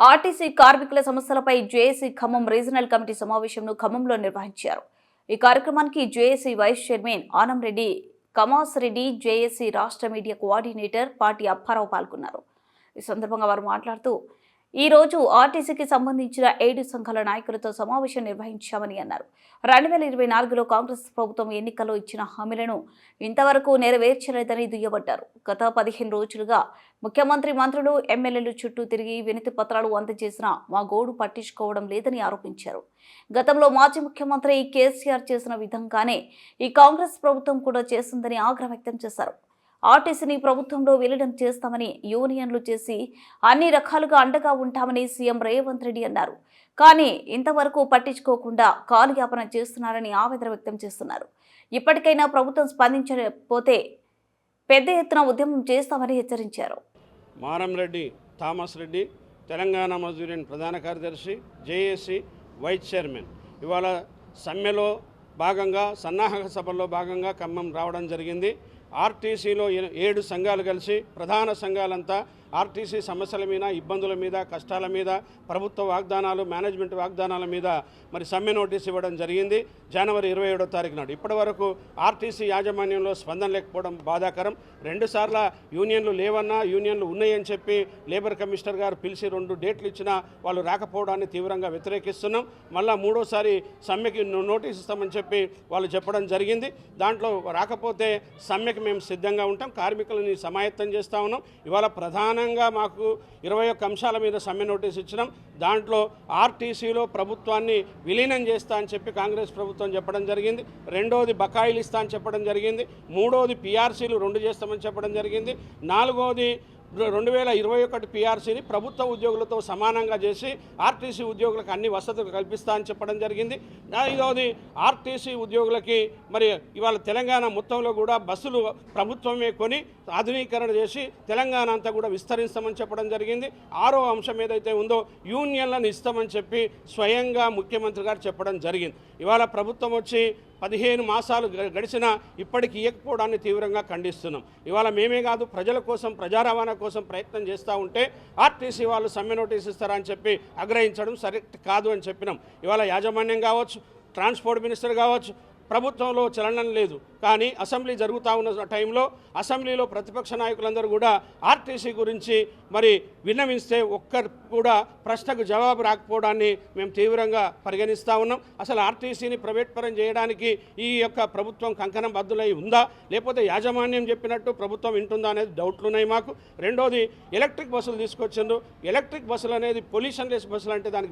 RTC కార్మికుల సమస్యలపై JAC Khammam regional committee సమావేశంను ఖమ్మంలో నిర్వహించారు. ఈ కార్యక్రమానికి JAC vice chairman Anam Reddy Thomas Reddy JAC రాష్ట్ర మీడియా కోఆర్డినేటర్ పార్టీ అప్పారావు పాల్గొన్నారు. ఈ సందర్భంగా వారు మాట్లాడుతూ ఈ రోజు ఆర్టీసీకి సంబంధించిన ఏడు సంఘాల నాయకులతో సమావేశం నిర్వహించామని అన్నారు. రెండు వేల ఇరవై నాలుగులో కాంగ్రెస్ ప్రభుత్వం ఎన్నికల్లో ఇచ్చిన హామీలను ఇంతవరకు నెరవేర్చలేదని దుయ్యబట్టారు గత పదిహేను రోజులుగా ముఖ్యమంత్రి మంత్రులు ఎమ్మెల్యేలు చుట్టూ తిరిగి వినతి పత్రాలు అందజేసినా మా గోడు పట్టించుకోవడం లేదని ఆరోపించారు. గతంలో మాజీ ముఖ్యమంత్రి కేసీఆర్ చేసిన విధంగానే ఈ కాంగ్రెస్ ప్రభుత్వం కూడా చేస్తుందని ఆగ్రహం వ్యక్తం చేశారు. ఆర్టీసీని ప్రభుత్వంలో విలీనం చేస్తామని యూనియన్లు చేసి అన్ని రకాలుగా అండగా ఉంటామని సీఎం రేవంత్ రెడ్డి అన్నారు. కానీ ఇంతవరకు పట్టించుకోకుండా కాలయాపన చేస్తున్నారని ఆవేదన వ్యక్తం చేస్తున్నారు. ఇప్పటికైనా ప్రభుత్వం స్పందించకపోతే పెద్ద ఎత్తున ఉద్యమం చేస్తామని హెచ్చరించారు. మారంరెడ్డి థామస్ రెడ్డి తెలంగాణ మజూరియన్ ప్రధాన కార్యదర్శి జేఏసీ వైస్ చైర్మన్. ఇవాళ సమ్మెలో భాగంగా సన్నాహక సభల్లో భాగంగా ఖమ్మం రావడం జరిగింది. ఆర్టీసీలో ఏడు సంఘాలు కలిసి ప్రధాన సంఘాలంతా ఆర్టీసీ సమస్యల మీద ఇబ్బందుల మీద కష్టాల మీద ప్రభుత్వ వాగ్దానాలు మేనేజ్మెంట్ వాగ్దానాల మీద మరి సమ్మె నోటీస్ ఇవ్వడం జరిగింది. జనవరి ఇరవై ఏడో తారీఖు నాడు. ఇప్పటి వరకు ఆర్టీసీ యాజమాన్యంలో స్పందన లేకపోవడం బాధాకరం. రెండుసార్లు యూనియన్లు లేవన్నా యూనియన్లు ఉన్నాయని చెప్పి లేబర్ కమిషనర్ గారు పిలిచి రెండు డేట్లు ఇచ్చినా వాళ్ళు రాకపోవడాన్ని తీవ్రంగా వ్యతిరేకిస్తున్నాం. మళ్ళా మూడోసారి సమ్మెకి నోటీస్ ఇస్తామని చెప్పి వాళ్ళు చెప్పడం జరిగింది. దాంట్లో రాకపోతే సమ్మెకి మేము సిద్ధంగా ఉంటాం. కార్మికులని సమాయత్తం చేస్తూ ఉన్నాం. ఇవాళ ప్రధాన ప్రధానంగా మాకు ఇరవై ఒక్క అంశాల మీద సమ్మె నోటీస్ ఇచ్చినాం. దాంట్లో ఆర్టీసీలో ప్రభుత్వాన్ని విలీనం చేస్తా అని చెప్పి కాంగ్రెస్ ప్రభుత్వం చెప్పడం జరిగింది. రెండోది బకాయిలు ఇస్తా అని చెప్పడం జరిగింది. మూడోది పిఆర్సీలు రెండు చేస్తామని చెప్పడం జరిగింది. నాలుగోది రెండు వేల ఇరవై ఒకటి పీఆర్సీని ప్రభుత్వ ఉద్యోగులతో సమానంగా చేసి ఆర్టీసీ ఉద్యోగులకు అన్ని వసతులు కల్పిస్తా అని చెప్పడం జరిగింది. ఐదవది ఆర్టీసీ ఉద్యోగులకి మరి ఇవాళ తెలంగాణ మొత్తంలో కూడా బస్సులు ప్రభుత్వమే కొని ఆధునీకరణ చేసి తెలంగాణ అంతా కూడా విస్తరిస్తామని చెప్పడం జరిగింది. ఆరో అంశం ఏదైతే ఉందో యూనియన్లను ఇస్తామని చెప్పి స్వయంగా ముఖ్యమంత్రి గారు చెప్పడం జరిగింది. ఇవాళ ప్రభుత్వం వచ్చి పదిహేను మాసాలు గడిచినా ఇప్పటికి ఇవ్వకపోవడాన్ని తీవ్రంగా ఖండిస్తున్నాం. ఇవాళ మేమే కాదు ప్రజల కోసం ప్రజా రవాణా కోసం ప్రయత్నం చేస్తూ ఉంటే ఆర్టీసీ వాళ్ళు సమ్మె నోటీస్ ఇస్తారని చెప్పి ఆగ్రహించడం సరెక్ట్ కాదు అని చెప్పినాం. ఇవాళ యాజమాన్యం కావచ్చు ట్రాన్స్పోర్ట్ మినిస్టర్ కావచ్చు ప్రభుత్వంలో చలనం లేదు. కానీ అసెంబ్లీ జరుగుతూ ఉన్న టైంలో అసెంబ్లీలో ప్రతిపక్ష నాయకులందరూ కూడా ఆర్టీసీ గురించి మరి విన్నవిస్తే ఒక్కరు కూడా ప్రశ్నకు జవాబు రాకపోవడాన్ని మేము తీవ్రంగా పరిగణిస్తూ ఉన్నాం. అసలు ఆర్టీసీని ప్రైవేట్ పరం చేయడానికి ఈ యొక్క ప్రభుత్వం కంకణం బద్దులై ఉందా? లేకపోతే యాజమాన్యం చెప్పినట్టు ప్రభుత్వం వింటుందా అనేది డౌట్లు ఉన్నాయి మాకు. రెండోది ఎలక్ట్రిక్ బస్సులు తీసుకొచ్చిండ్రు. ఎలక్ట్రిక్ బస్సులు అనేది పొల్యూషన్ లెస్ బస్సులు అంటే దానికి